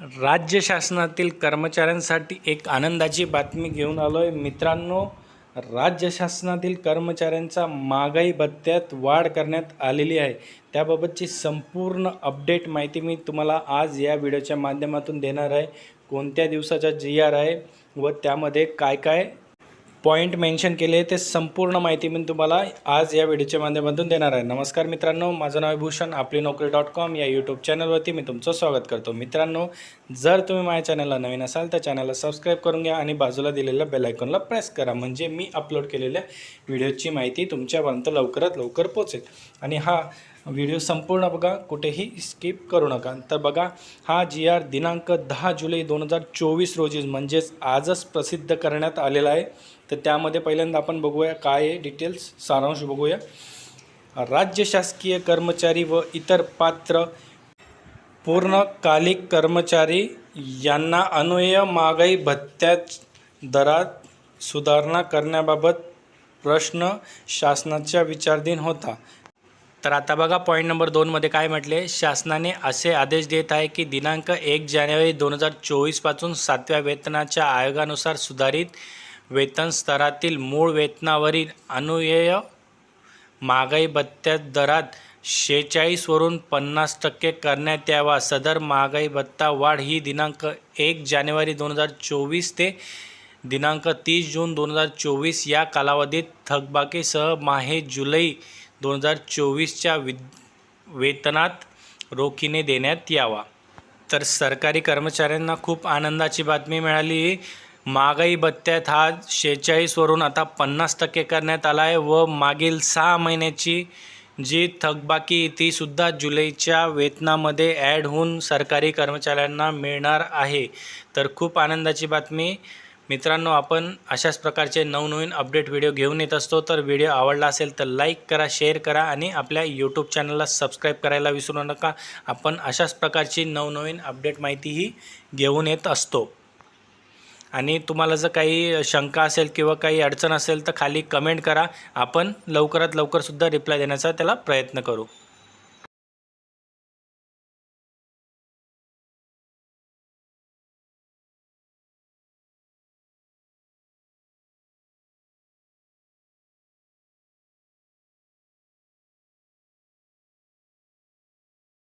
राज्य शासनातील कर्मचाऱ्यांसाठी एक आनंदाची बातमी घेऊन आलो आहे मित्रांनो राज्य शासनातील कर्मचाऱ्यांचा महागाई भत्त्यात वाढ करण्यात आलेली आहे. त्याबाबतची संपूर्ण अपडेट माहिती मी तुम्हाला आज या व्हिडिओच्या माध्यमातून देणार आहे. कोणत्या दिवसाचा जी आर आहे व त्यामध्ये काय काय पॉईंट मेन्शन केले ते संपूर्ण माहिती मी तुम्हाला आज या व्हिडिओच्या माध्यमातून देणार आहे. नमस्कार मित्रांनो माझं नाव आहे भूषण. आपली नोकरी डॉट कॉम या यूट्यूब चॅनलवरती मी तुमचं स्वागत करतो. मित्रांनो जर तुम्ही माझ्या चॅनलला नवीन असाल तर चॅनलला सबस्क्राईब करून घ्या आणि बाजूला दिलेल्या बेलायकॉनला प्रेस करा. म्हणजे मी अपलोड केलेल्या व्हिडिओची माहिती तुमच्यापर्यंत लवकरात लवकर पोचेल आणि हा व्हिडिओ संपूर्ण बघा कुठेही स्किप करू नका. तर बघा हा जी आर दिनांक दहा जुलै दोन हजार चोवीस रोजी म्हणजेच आजच प्रसिद्ध करण्यात आलेला आहे. तर त्यामध्ये पहिल्यांदा आपण बघूया काय आहे डिटेल्स सारांश बघूया. राज्य शासकीय कर्मचारी व इतर पात्र पूर्णकालिक कर्मचारी यांना अन्वय महागाई भत्त्याच दरात सुधारणा करण्याबाबत प्रश्न शासनाच्या विचारधीन होता. तर आता बघा पॉईंट नंबर दोनमध्ये काय म्हटले? शासनाने असे आदेश देत आहे की दिनांक एक जानेवारी दोन हजार चोवीसपासून सातव्या वेतनाच्या आयोगानुसार सुधारित वेतन स्तरातील मूळ वेतनावरील अनुयेय महागाई भत्त्या दरात शेहेचाळीसवरून पन्नास टक्के करण्यात यावा. सदर महागाई भत्ता वाढ ही दिनांक एक जानेवारी दोन हजार चोवीस ते दिनांक तीस जून दोन हजार चोवीस या कालावधीत थकबाकीसह माहे जुलै दोन हजार चोवीसच्या वि वेतनात रोखीने देण्यात यावा. तर सरकारी कर्मचाऱ्यांना खूप आनंदाची बातमी मिळाली. महागाई भत्त्यात हा शेहेचाळीसवरून आता पन्नास टक्के करण्यात आला आहे व मागील सहा महिन्याची जी थकबाकी तीसुद्धा जुलैच्या वेतनामध्ये ॲड होऊन सरकारी कर्मचाऱ्यांना मिळणार आहे. तर खूप आनंदाची बातमी. मित्रांनो आपण अशाच प्रकारचे नवनवीन अपडेट व्हिडिओ घेऊन येत असतो. तर व्हिडिओ आवडला असेल तर लाईक करा शेअर करा आणि आपल्या यूट्यूब चॅनलला सबस्क्राईब करायला विसरू नका. आपण अशाच प्रकारची नवनवीन अपडेट माहितीही घेऊन येत असतो. आणि तुम्हाला जर काही शंका असेल किंवा काही अडचण असेल तर खाली कमेंट करा. आपण लवकरात लवकरसुद्धा रिप्लाय देण्याचा त्याला प्रयत्न करू.